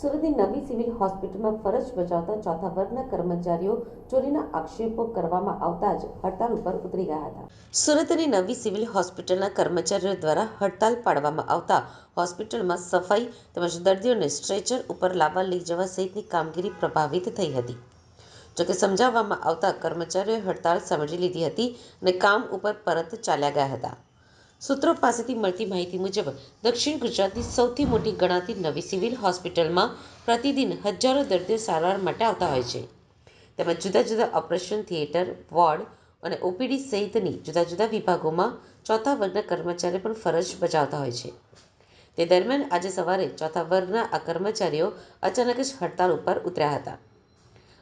સુરતની નવી સિવિલ હોસ્પિટલમાં ફરજ બજાવતા ચોથા વર્ગના કર્મચારીઓ ચોરીના આક્ષેપો કરવામાં આવતા જ હડતાલ ઉપર ઉતરી ગયા હતા. સુરતની નવી સિવિલ હોસ્પિટલના કર્મચારીઓ દ્વારા હડતાલ પાડવામાં આવતા હોસ્પિટલમાં સફાઈ તેમજ દર્દીઓને સ્ટ્રેચર ઉપર લાવવા લઈ જવા સહિતની કામગીરી પ્રભાવિત થઈ હતી. જોકે સમજાવવામાં આવતા કર્મચારીઓએ હડતાલ સમજી લીધી હતી અને કામ ઉપર પરત ચાલ્યા ગયા હતા. સૂત્રો પાસેથી મળતી માહિતી મુજબ, દક્ષિણ ગુજરાતની સૌથી મોટી ગણાતી નવી સિવિલ હોસ્પિટલમાં પ્રતિદિન હજારો દર્દીઓ સારવાર માટે આવતા હોય છે. તેમજ જુદા જુદા ઓપરેશન થિયેટર, વોર્ડ અને ઓપીડી સહિતની જુદા જુદા વિભાગોમાં ચોથા વર્ગના કર્મચારીઓ પણ ફરજ બજાવતા હોય છે. તે દરમિયાન આજે સવારે ચોથા વર્ગના આ કર્મચારીઓ અચાનક જ હડતાલ ઉપર ઉતર્યા હતા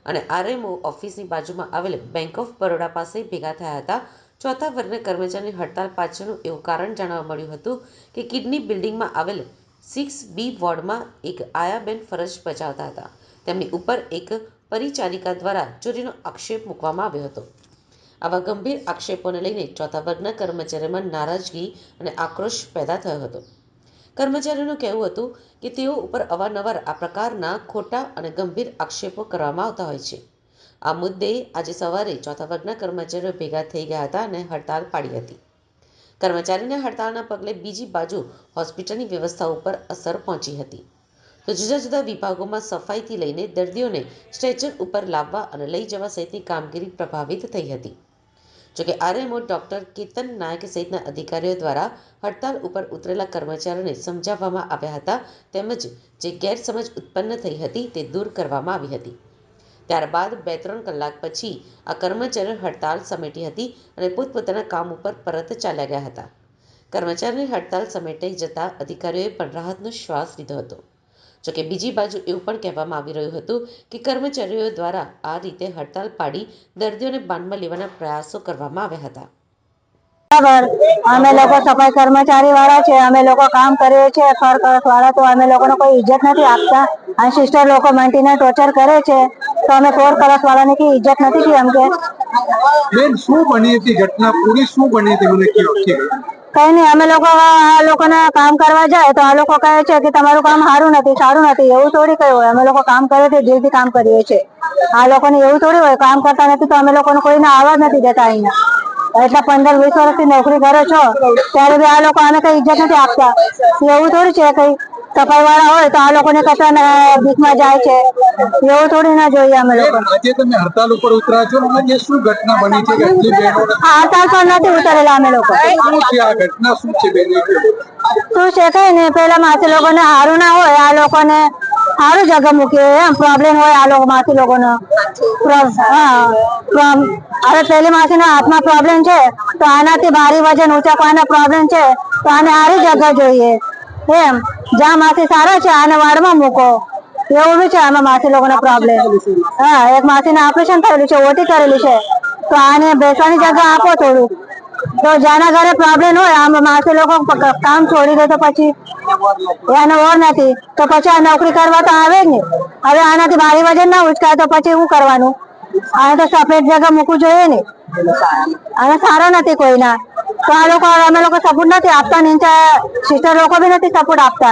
અને આરએમઓ ઓફિસની બાજુમાં આવેલ બેંક ઓફ બરોડા પાસે ભેગા થયા હતા ચોથા વર્ગના કર્મચારીની હડતાલ પાછળનું એવું કારણ જાણવા મળ્યું હતું કે કિડની બિલ્ડિંગમાં આવેલ સિક્સ બી વોર્ડમાં એક આયાબેન ફરજ બજાવતા હતા. તેમની ઉપર એક પરિચારિકા દ્વારા ચોરીનો આક્ષેપ મૂકવામાં આવ્યો હતો. આવા ગંભીર આક્ષેપોને લઈને ચોથા વર્ગના કર્મચારીમાં નારાજગી અને આક્રોશ પેદા થયો હતો. કર્મચારીઓનું કહેવું હતું કે તેઓ ઉપર અવારનવાર આ પ્રકારના ખોટા અને ગંભીર આક્ષેપો કરવામાં આવતા હોય છે. આ મુદ્દે આજે સવારે ચોથા વર્ગના કર્મચારીઓ ભેગા થઈ ગયા હતા અને હડતાલ પાડી હતી. કર્મચારીને હડતાલના પગલે બીજી બાજુ હોસ્પિટલની વ્યવસ્થા ઉપર અસર પહોંચી હતી. તો જુદા જુદા વિભાગોમાં સફાઈથી લઈને દર્દીઓને સ્ટ્રેચર ઉપર લાવવા અને લઈ જવા સહિતની કામગીરી પ્રભાવિત થઈ હતી. જોકે આરએમઓ ડોક્ટર કેતન નાયક સહિતના અધિકારીઓ દ્વારા હડતાલ ઉપર ઉતરેલા કર્મચારીઓને સમજાવવામાં આવ્યા હતા તેમજ જે ગેરસમજ ઉત્પન્ન થઈ હતી તે દૂર કરવામાં આવી હતી. ત્યારબાદ બે ત્રણ કલાક પછી આ કર્મચારીઓ હડતાલ સમેટી હતી અને પોતપોતાના કામ ઉપર પરત ચાલ્યા ગયા હતા. કર્મચારીની હડતાલ સમેટાઈ જતા અધિકારીઓએ પણ રાહતનો શ્વાસ લીધો હતો. જોકે બીજી બાજુ એવું પણ કહેવામાં આવી રહ્યું હતું કે કર્મચારીઓ દ્વારા આ રીતે હડતાલ પાડી દર્દીઓને બાનમાં લેવાના પ્રયાસો કરવામાં આવ્યા હતા. અમે લોકો સફાઈ કર્મચારી વાળા છે અમે લોકો કામ કરીએ છીએ ફર કરસ વાળા તો અમે લોકોને કોઈ ઇજ્જત નથી આપતા. અને સિસ્ટર લોકો મેન્ટીને ટોર્ચર કરે છે તો અમે ફોર કરસ વાળાને કઈ ઇજ્જત નથી કી. અમને બેન શું બની હતી ઘટના? પૂરી શું બની હતી? મને કયો ઠીક કઈ નહીં અમે લોકો આ લોકોને કામ કરવા જાય તો આ લોકો કહે છે કે તમારું કામ સારું નથી સારું નથી એવું થોડી કયું હોય. અમે લોકો કામ કરીએ છીએ દિલથી કામ કરીએ છીએ. આ લોકોને એવું થોડી હોય કામ કરતા નથી તો અમે લોકોને કોઈને આવવા જ નથી દેતા અહીંયા. એટલે પંદર વીસ વર્ષથી નોકરી કરો છો ત્યારે બી આ લોકો આને કઈ ઇજ્જત નથી આપતા. એવું થોડું છે કઈ સફાઈ વાળા હોય તો આ લોકોને કશા બીકમાં જાય છે. એવું થોડી ના જોઈએ અમે લોકો. આજે તમે હડતાલ ઉપર ઉતર્યા છો આજે શું ઘટના બની છે? કે આટલી બહેનોને હડતાલ પર નથી ઉતરેલા અમે લોકો. શું છે આ ઘટના? શું છે બેન? શું છે કઈ ને પેલા માસી લોકોને સારું ના હોય આ લોકોને સારું જગ્યા મૂકીએ એમ પ્રોબ્લેમ હોય આ લોકો માસી લોકોનો પેલી માસીના હાથમાં પ્રોબ્લેમ છે, તો આનાથી ભારી વજન ઉંચકવાનો પ્રોબ્લેમ છે, તો આને સારી જગ્યા જોઈએ. એમ, જ્યાં માસી સારા છે, આને વાડમાં મૂકો. એવું બી છે, આમાં માસી લોકોનો પ્રોબ્લેમ હા, એક માસીને ઓપરેશન થયેલું છે ઓટી કરેલી છે, તો આને બેસવાની જગ્યા આપો થોડું તો જેના ઘરે પ્રોબ્લેમ હોય, આમ માસી લોકો કામ છોડી દે તો પછી એનો ઓર નથી. તો પછી આ નોકરી કરવા તો આવે જ ને હવે આનાથી ભારી વજન ના ઉચકાય તો પછી શું કરવાનું? આને તો સફેદ જગ્યા મૂકવું જોઈએ ને. આને સારો નથી કોઈના. તો આ લોકો, અમે લોકો સપોર્ટ નથી આપતા નીચે સિસ્ટર લોકો બી નથી સપોર્ટ આપતા.